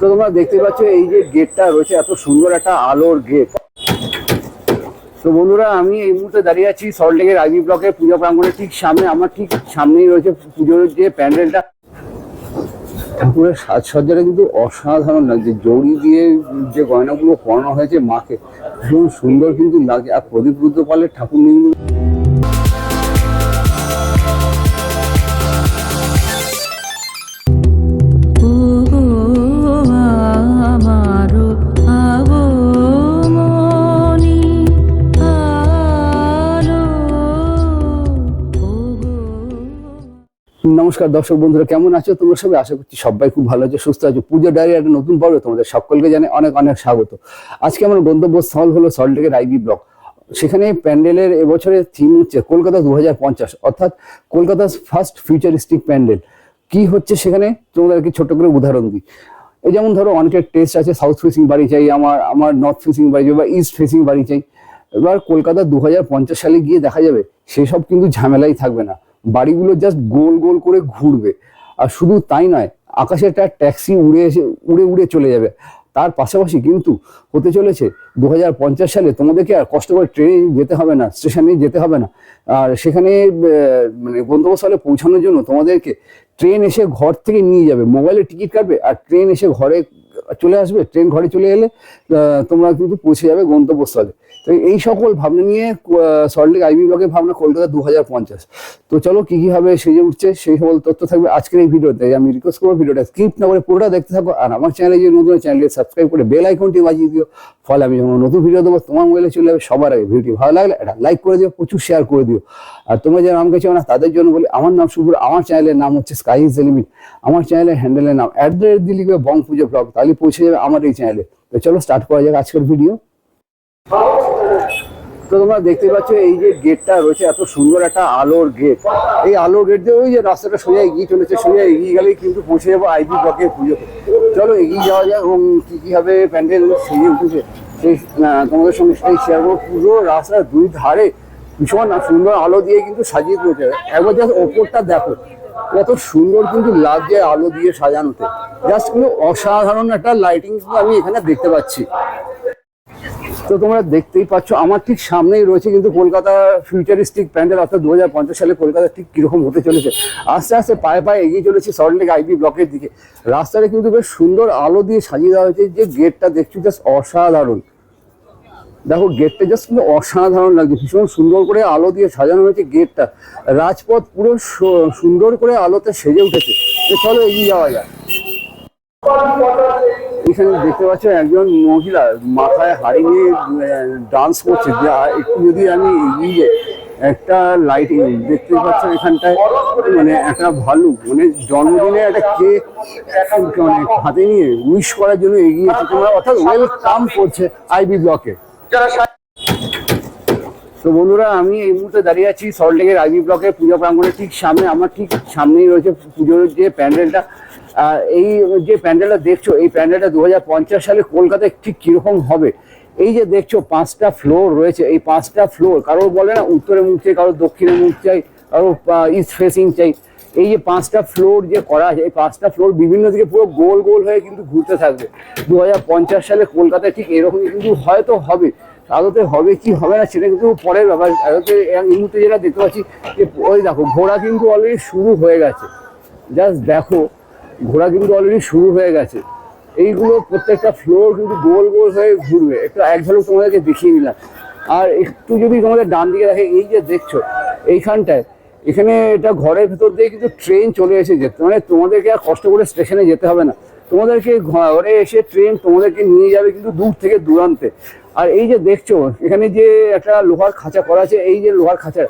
তো তোমরা দেখতে পাচ্ছ এই যে গেটটা রয়েছে, এত সুন্দর একটা আলোর গেট। তো বন্ধুরা, আমি এই মুহূর্তে দাঁড়িয়ে আছি সল্টলেকের আইবি ব্লকের পুজো প্রাঙ্গণের ঠিক সামনে। আমার ঠিক সামনেই রয়েছে পুজোর যে প্যান্ডেলটা। ঠাকুরের সাজসজ্জাটা কিন্তু অসাধারণ লাগছে। জড়ি দিয়ে যে গয়নাগুলো পরানো হয়েছে মাকে, ভীষণ সুন্দর কিন্তু লাগে। আর প্রদীপ রুদ্রপালের ঠাকুর কিন্তু নমস্কার দর্শক বন্ধুরা, কেমন আছো? তোমরা সবাই আশা করছি সবাই খুব ভালো আছো, সুস্থ আছো। পুজো ডায়ের একটা নতুন পর্বে তোমাদের সকলকে জানে অনেক অনেক স্বাগত। আজকে আমার গন্তব্যস্থল হলো সল্টলেকের আইবি ব্লক। সেখানে প্যান্ডেলের এবছরের থিম হচ্ছে কলকাতা দু হাজার পঞ্চাশ, অর্থাৎ কলকাতার ফার্স্ট ফিউচারিস্টিক প্যান্ডেল। কি হচ্ছে সেখানে? তোমাদেরকে ছোট করে উদাহরণ দিই। এই যেমন ধরো অনেকের টেস্ট আছে সাউথ ফেসিং বাড়ি চাই, আমার আমার নর্থ ফেসিং বাড়ি চাই বা ইস্ট ফেসিং বাড়ি চাই। এবার কলকাতা দু হাজার পঞ্চাশ সালে গিয়ে দেখা যাবে, সেসব কিন্তু ঝামেলাই থাকবে না। বাড়িগুলো জাস্ট গোল গোল করে ঘুরবে। আর শুধু তাই নয়, আকাশে একটা ট্যাক্সি উড়ে এসে, উড়ে উড়ে চলে যাবে। তার পাশাপাশি কিন্তু হতে চলেছে দু হাজার পঞ্চাশ সালে তোমাদেরকে আর কষ্ট করে ট্রেনে যেতে হবে না, স্টেশনে যেতে হবে না। আর সেখানে মানে গন্তব্যস্থলে পৌঁছানোর জন্য তোমাদেরকে ট্রেন এসে ঘর থেকে নিয়ে যাবে। মোবাইলে টিকিট কাটবে আর ট্রেন এসে ঘরে চলে আসবে। ট্রেন ঘরে চলে এলে তোমরা কিন্তু পৌঁছে যাবে গন্তব্যস্থলে। তো এই সকল ভাবনা নিয়ে সল্টলেক আইবি ব্লকের ভাবনা কলকাতা দু হাজার পঞ্চাশ। তো চলো কি কি ভাবে সেজে উঠছে, সেই সকল তথ্য থাকবে আজকের এই ভিডিওতে। আমি রিকোয়েস্ট করব ভিডিওটা স্কিপ না করে পুরোটা দেখতে থাকো, আর আমার চ্যানেলে যে নতুন চ্যানেলটি সাবস্ক্রাইব করে বেল আইকনটি বাজিয়ে দিও। ফলে আমি যখন নতুন ভিডিও দেবো, তোমার মোবাইলে চলে যাবে সবার আগে। ভিডিওটি ভালো লাগলে একটা লাইক করে দিও, প্রচুর শেয়ার করে দিও। আর তোমরা যারা আমাকে চাও না, তাদের জন্য বলি, আমার নাম শুভর আমার চ্যানেলের নাম হচ্ছে স্কাই ইজ লিমিট আমার চ্যানেলের হ্যান্ডেলের নাম অ্যাট দ্য রেট দিয়ে লিখবে বং পুজো ব্লগ তাহলে পৌঁছে যাবে আমার এই চ্যানেলে তো চলো স্টার্ট করা যাক আজকের ভিডিও তো তোমরা দেখতে পাচ্ছ এই যে গেটটা রয়েছে, এত সুন্দর একটা আলোর গেট। এই আলোর গেট দিয়ে ওই যে রাস্তাটা সোজা এগিয়ে চলেছে, সোজা এগিয়ে গেলেই কিন্তু পৌঁছে যাব আইবি ব্লকে পুজো। চলো এগিয়ে যাওয়া যাক এবং কি কি ভাবে প্যান্ডেল সেজে উঠেছে। সেই তোমাদের সঙ্গে সেই শেয়ার করব। পুরো রাস্তার দুই ধারে ভীষণ সুন্দর আলো দিয়ে কিন্তু সাজিয়ে তুলেছে। একবার জাস্ট ওপরটা দেখো, কত সুন্দর কিন্তু লাগছে আলো দিয়ে সাজানোতে। জাস্ট কিন্তু অসাধারণ একটা লাইটিং আমি এখানে দেখতে পাচ্ছি। তো তোমরা দেখতেই পাচ্ছ, আমার ঠিক সামনেই রয়েছে কিন্তু কলকাতা ফিউচারিস্টিক প্যান্ডেল অর্থাৎ দু হাজার পঞ্চাশ সালে কলকাতা ঠিক কীরকম হতে চলেছে। আস্তে আস্তে পায়ে পায়ে এগিয়ে চলেছে সল্টলেক আইবি ব্লকের দিকে। রাস্তাটা কিন্তু বেশ সুন্দর আলো দিয়ে সাজিয়ে দেওয়া হয়েছে, যে গেটটা দেখছি জাস্ট অসাধারণ। দেখো গেটটা জাস্ট কিন্তু অসাধারণ লাগছে, ভীষণ সুন্দর করে আলো দিয়ে সাজানো হয়েছে গেটটা রাজপথ পুরো সুন্দর করে আলোতে সেজে উঠেছে। চলো এগিয়ে যাওয়া যায় এখানে দেখতে পাচ্ছ একজন মহিলা মাথায় হাড়ি নিয়ে ডান্স করছে। যা একটু যদি আমি এগিয়ে একটা লাইটিং দেখতে পাচ্ছ এখানটায় মানে একটা ভালুক মানে জন্মদিনে একটা কেক মানে হাতে নিয়ে উইশ করার জন্য এগিয়েছে তোমরা অর্থাৎ ওয়েলকাম করছে আইবি ব্লকে তো বন্ধুরা, আমি এই মুহূর্তে দাঁড়িয়ে আছি সল্টলেকের আইবি ব্লকের পুজো প্রাঙ্গণের ঠিক সামনে, আমার ঠিক সামনেই রয়েছে পুজোর যে প্যান্ডেলটা। এই যে প্যান্ডেলটা দেখছ, এই প্যান্ডেলটা দু হাজার পঞ্চাশ সালে কলকাতায় ঠিক কীরকম হবে? এই যে দেখছ, পাঁচটা ফ্লোর রয়েছে। এই পাঁচটা ফ্লোর কারোর বলে না উত্তরে মুখ চাই, কারোর দক্ষিণে মুখ চাই, কারোর ইস্ট ফেসিং চাই। এই যে পাঁচটা ফ্লোর যে করা আছে, এই পাঁচটা ফ্লোর বিভিন্ন দিকে পুরো গোল গোল হয়ে কিন্তু ঘুরতে থাকবে। দু হাজার পঞ্চাশ সালে কলকাতায় ঠিক এরকমই কিন্তু হয়তো হবে। আদতে হবে কি হবে না, সেটা কিন্তু পরের ব্যাপার। আদতে এই মুহূর্তে যেটা দেখতে পাচ্ছি যে, ওই দেখো, ঘোড়া কিন্তু অলরেডি শুরু হয়ে গেছে। জাস্ট দেখো ঘোড়া কিন্তু অলরেডি শুরু হয়ে গেছে। এইগুলো প্রত্যেকটা ফ্লোর কিন্তু গোল গোল হয়ে ঘুরবে। একটু এক ঝলক তোমাদেরকে দেখিয়ে নিলাম আর একটু যদি তোমাদের ডান দিকে দেখে, এই যে দেখছ, এইখানটায়, এখানে এটা ঘরের ভেতর দিয়ে কিন্তু ট্রেন চলে এসেছে। মানে তোমাদেরকে আর কষ্ট করে স্টেশনে যেতে হবে না। তোমাদেরকে ঘরে এসে ট্রেন তোমাদেরকে নিয়ে যাবে কিন্তু দূর থেকে দূরান্তে। আর এই যে দেখছ, এখানে যে একটা লোহার খাঁচা করা আছে, এই যে লোহার খাঁচা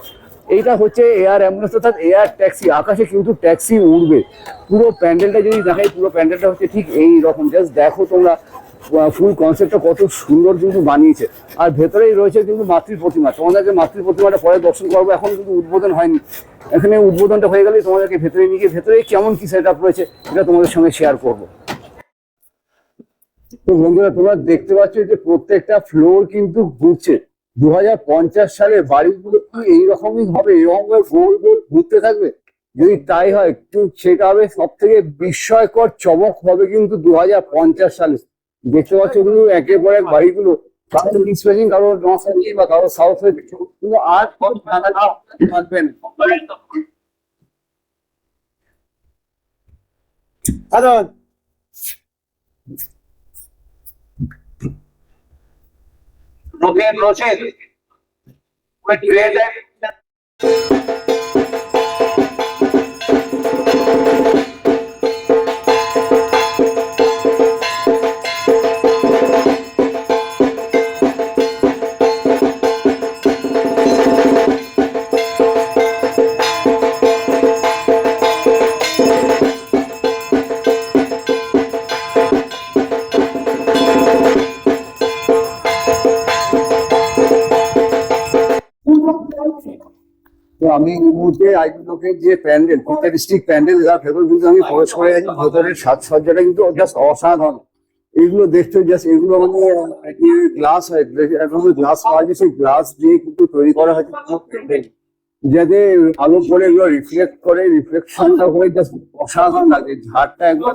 এইটা হচ্ছে এয়ার অ্যাম্বুলেন্স অর্থাৎ এয়ার ট্যাক্সি আকাশে কিন্তু ট্যাক্সি উড়বে। পুরো প্যান্ডেলটা যদি দেখাই, পুরো প্যান্ডেলটা হচ্ছে ঠিক এই রকম জাস্ট দেখো তোমরা ফুল কনসেপ্টটা কত সুন্দর কিন্তু বানিয়েছে। আর ভেতরেই রয়েছে কিন্তু মাতৃ প্রতিমা। তোমাদেরকে মাতৃ প্রতিমাটা পরে দর্শন করব, এখন কিন্তু উদ্বোধন হয়নি। এখানে উদ্বোধনটা হয়ে গেলে তোমাদেরকে ভেতরে নিয়ে গিয়ে ভেতরে কেমন কি সেট রয়েছে এটা তোমাদের সঙ্গে শেয়ার করব। তো বন্ধুরা, তোমরা দেখতে পাচ্ছ যে প্রত্যেকটা ফ্লোর কিন্তু ঘুরছে। দু হাজার পঞ্চাশ সালে বাড়িগুলো কি এইরকমই হবে, এরকম ভাবে গোল গোল ঘুরতে থাকবে। যদি তাই হয়, কিন্তু সেটা হবে সব থেকে বিস্ময়কর চমক হবে কিন্তু দু হাজার পঞ্চাশ সালে। দেখতে পাচ্ছ কিন্তু একের পর এক বাড়িগুলো, কারও ডিসপ্লেসিং কারও নর্থ বা কারও সাউথ সাইড কিন্তু আর থাকবেন কারণ মুখের রোষে that. আমি মুহূর্তে আইপি যে প্যান্ডেল প্যান্ডেল যার ভেতর কিন্তু আমি প্রবেশ করে গেছি ভেতরের সাজসজ্জাটা কিন্তু জাস্ট অসাধারণ। এগুলো দেখতে জাস্ট এগুলো মানে গ্লাস হয় গ্লাস পাওয়া যায়, সেই গ্লাস দিয়ে কিন্তু তৈরি করা হয়েছে। যাতে আলো পড়ে, এগুলো রিফ্লেক্ট করে রিফ্লেকশনটা হয়ে জাস্ট অসাধারণ লাগে। ঝাড়টা একবার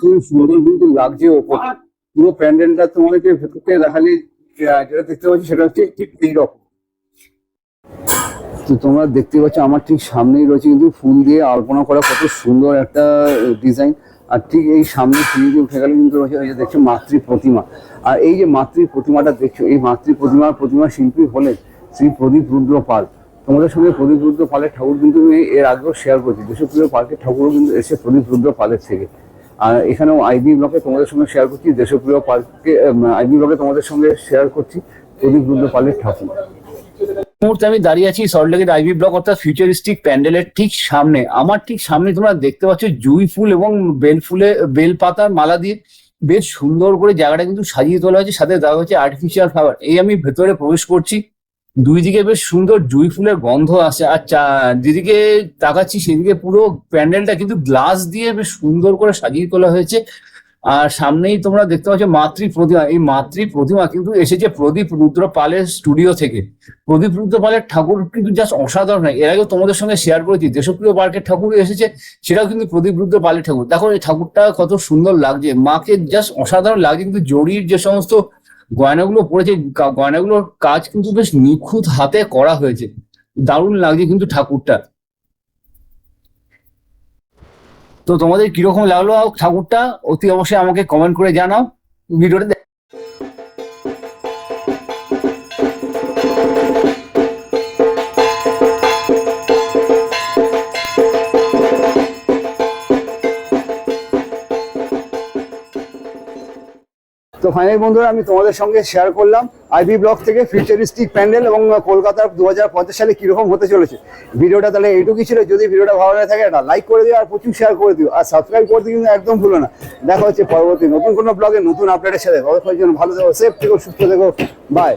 খুব সুন্দর কিন্তু লাগছে ওপর। পুরো প্যান্ডেলটা তোমাদেরকে ভেতর থেকে দেখালে যেটা দেখতে পাচ্ছি সেটা হচ্ছে ঠিক এইরকম। তো তোমরা দেখতে পাচ্ছ, আমার ঠিক সামনেই রয়েছে কিন্তু ফুল দিয়ে আলপনা করা কত সুন্দর একটা ডিজাইন আর ঠিক এই সামনে দিয়ে উঠে গেলে কিন্তু রয়েছে যে দেখছ, মাতৃ প্রতিমা। আর এই যে মাতৃ প্রতিমাটা দেখছ, এই মাতৃ প্রতিমা প্রতিমা শিল্পী হলেন শ্রী প্রদীপ রুদ্র পাল। তোমাদের সঙ্গে প্রদীপ রুদ্র পালের ঠাকুর কিন্তু আমি এর আগেও শেয়ার করছি। দেশপ্রিয় পার্কের ঠাকুরও কিন্তু এসে প্রদীপ রুদ্র পালের থেকে। আর এখানেও আইবি ব্লকে তোমাদের সঙ্গে শেয়ার করছি, দেশপ্রিয় পার্কে আইবি ব্লকে তোমাদের সঙ্গে শেয়ার করছি প্রদীপ রুদ্র পালের ঠাকুর। মুহূর্তে আমি দাঁড়িয়ে আছি সল্টলেকের আইভি ব্লক অর্থাৎ ফিউচারিস্টিক প্যান্ডেলের ঠিক সামনে। আমার ঠিক সামনে তোমরা দেখতে পাচ্ছ জুই ফুল এবং বেল ফুলে, বেল পাতার মালা দিয়ে বেশ সুন্দর করে জায়গাটা কিন্তু সাজিয়ে তোলা হয়েছে, সাথে দেওয়া হচ্ছে আর্টিফিশিয়াল ফ্লাওয়ার এই আমি ভেতরে প্রবেশ করছি। দুই দিকে বেশ সুন্দর জুই ফুলের গন্ধ আসে। আর যেদিকে তাকাচ্ছি সেদিকে পুরো প্যান্ডেলটা কিন্তু গ্লাস দিয়ে বেশ সুন্দর করে সাজিয়ে তোলা হয়েছে। আর সামনেই তোমরা দেখতে পাচ্ছ মাতৃ প্রতিমা। এই মাতৃ প্রতিমা কিন্তু এসেছে প্রদীপ রুদ্র পালের স্টুডিও থেকে। প্রদীপ রুদ্র পালের ঠাকুর কিন্তু জাস্ট অসাধারণ হয়। এর আগেও তোমাদের সঙ্গে শেয়ার করেছি, দেশপ্রিয় পার্কের ঠাকুর এসেছে, সেটাও কিন্তু প্রদীপ রুদ্র পালের ঠাকুর। দেখো এই ঠাকুরটা কত সুন্দর লাগছে। মাকে জাস্ট অসাধারণ লাগছে, কিন্তু জড়ির যে সমস্ত গয়নাগুলো পড়েছে গয়নাগুলোর কাজ কিন্তু বেশ নিখুঁত হাতে করা হয়েছে। দারুণ লাগছে কিন্তু ঠাকুরটা। তো তোমাদের কীরকম লাগল ঠাকুরটা, অতি অবশ্যই আমাকে কমেন্ট করে জানাও। ভিডিওটা তো ফাইনাল বন্ধুরা, আমি তোমাদের সঙ্গে শেয়ার করলাম। আইবি ব্লক থেকে ফিউচারিস্টিক প্যান্ডেল এবং কলকাতার দু হাজার পঞ্চাশ সালে কীরকম হতে চলেছে। ভিডিওটা তাহলে এইটুকুই ছিল। যদি ভিডিওটা ভালো লাগে থাকে, একটা লাইক করে দিও আর প্রচুর শেয়ার করে দিও। আর সাবস্ক্রাইব করতে কিন্তু একদম ভুলো না। দেখা হচ্ছে পরবর্তী নতুন কোনো ব্লগে নতুন আপডেটের সাথে। ততক্ষণের জন্য ভালো থেকো সেফ থেকো, সুস্থ থেকো। বাই